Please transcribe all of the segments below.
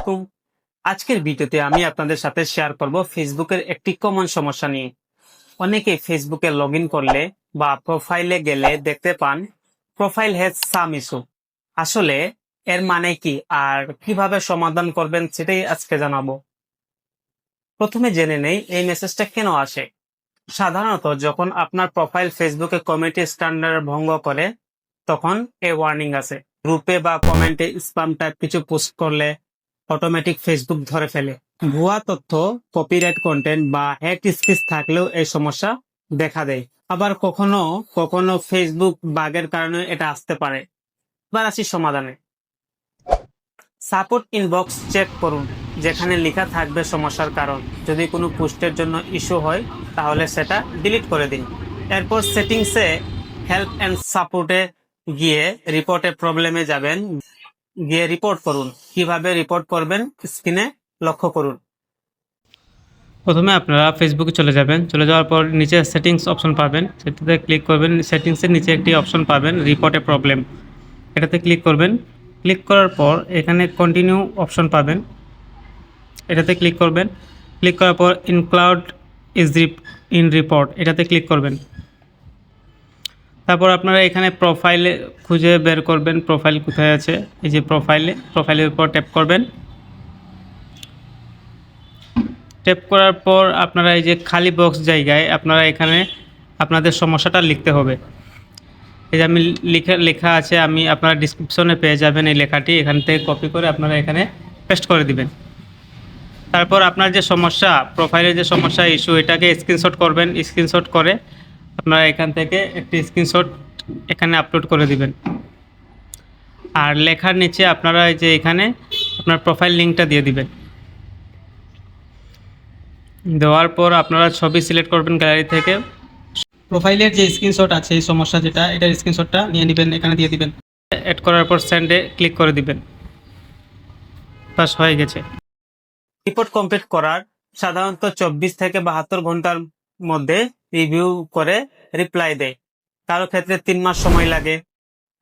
আলাইকুম আজকের ভিডিওতে আমি আপনাদের সাথে শেয়ার করব ফেসবুকের একটি কমন সমস্যা নিয়ে। অনেকে ফেসবুকে লগ করলে বা প্রোফাইলে গেলে দেখতে পান প্রোফাইল হ্যাজ সাম ইস্যু আসলে এর মানে কি আর কীভাবে সমাধান করবেন সেটাই আজকে জানাব। প্রথমে জেনে নেই এই মেসেজটা কেন আসে। সাধারণত যখন আপনার প্রোফাইল ফেসবুকে কমিউনিটি স্ট্যান্ডার্ড ভঙ্গ করে, তখন এ ওয়ার্নিং আছে গ্রুপে বা কমেন্টে স্পাম টাইপ কিছু পোস্ট করলে অটোমেটিক ফেসবুক ধরে ফেলে। ভুয়া তথ্য কপিরাইট কন্টেন্ট বা হ্যাক স্পিচ থাকলেও এই সমস্যা দেখা দেয়। আবার কখনো কখনো ফেসবুক বাগের কারণে এটা আসতে পারে। এবার আসি সমাধানে। সাপোর্ট ইনবক্স চেক করুন, যেখানে লেখা থাকবে সমস্যার কারণ। যদি কোনো পোস্টের জন্য ইস্যু হয়, তাহলে সেটা ডিলিট করে দিন। এরপর সেটিংসে হেল্প অ্যান্ড সাপোর্টে গিয়ে রিপোর্টে প্রবলেমে যাবেন। গিয়ে রিপোর্ট করুন। কীভাবে রিপোর্ট করবেন স্ক্রিনে লক্ষ্য করুন। প্রথমে আপনারা ফেসবুকে চলে যাবেন। চলে যাওয়ার পর নিচে সেটিংস অপশন পাবেন। সেটাতে ক্লিক করবেন। সেটিংসের নিচে একটি অপশন পাবেন রিপোর্টে প্রবলেম এটাতে ক্লিক করবেন। ক্লিক করার পর এখানে কন্টিনিউ অপশন পাবেন। এটাতে ক্লিক করবেন। ক্লিক করার পর ইনক্লাউড ইজ রিপ ইন রিপোর্ট এটাতে ক্লিক করবেন। তারপর আপনারা এখানে প্রোফাইলে খুঁজে বের করবেন প্রোফাইল কোথায় আছে? এই যে প্রোফাইলে প্রোফাইলের উপর ট্যাপ করবেন। ট্যাপ করার পর আপনারা এই যে খালি বক্স জায়গায় আপনারা এখানে আপনাদের সমস্যাটা লিখতে হবে। এই যে আমি লিখে, লেখা আছে, আমি আপনারা ডিসক্রিপশনে পেয়ে যাবেন এই লেখাটি। এখান থেকে কপি করে আপনারা এখানে পেস্ট করে দিবেন। তারপর আপনার যে সমস্যা প্রোফাইলের যে সমস্যা ইস্যু এটাকে স্ক্রিনশট করবেন। স্ক্রিনশট করে আপনারা এখান থেকে একটি স্ক্রিনশট এখানে আপলোড করে দিবেন। আর লেখার নিচে আপনারা যে এখানে আপনার প্রোফাইল লিঙ্কটা দিয়ে দিবেন। দেওয়ার পর আপনারা ছবি সিলেক্ট করবেন গ্যালারি থেকে। প্রোফাইলের যে স্ক্রিনশট আছে, এই সমস্যা যেটা, এটার স্ক্রিনশটটা নিয়ে নেবেন, এখানে দিয়ে দিবেন। অ্যাড করার পর সেন্ডে ক্লিক করে দিবেন। বাস হয়ে গেছে। রিপোর্ট কমপ্লিট করার সাধারণত চব্বিশ থেকে বাহাত্তর ঘণ্টার মধ্যে রিভিউ করে রিপ্লাই দেয়। কারও ক্ষেত্রে তিন মাস সময় লাগে,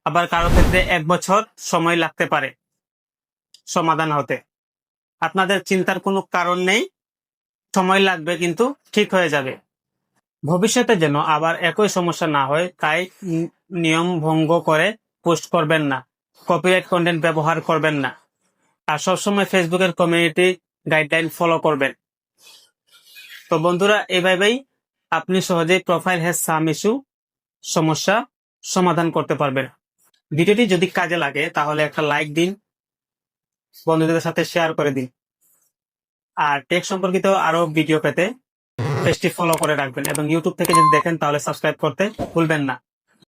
আবার কারও ক্ষেত্রে এক বছর সময় লাগতে পারে সমাধান হতে। আপনাদের চিন্তার কোনো কারণ নেই, সময় লাগবে কিন্তু ঠিক হয়ে যাবে। ভবিষ্যতে যেন আবার একই সমস্যা না হয়, তাই নিয়ম ভঙ্গ করে পোস্ট করবেন না কপিরাইট কন্টেন্ট ব্যবহার করবেন না, আর সবসময় ফেসবুকের কমিউনিটি গাইডলাইন ফলো করবেন। তো বন্ধুরা, এভাবেই আপনি সহজেই প্রোফাইল হ্যাজ সাম ইস্যু সমস্যা সমাধান করতে পারবেন। ভিডিওটি যদি কাজে লাগে, তাহলে একটা লাইক দিন, বন্ধুদের সাথে শেয়ার করে দিন। আর টেক সম্পর্কিত আরও ভিডিও পেতে পেজটি ফলো করে রাখবেন এবং ইউটিউব থেকে যদি দেখেন, তাহলে সাবস্ক্রাইব করতে ভুলবেন না।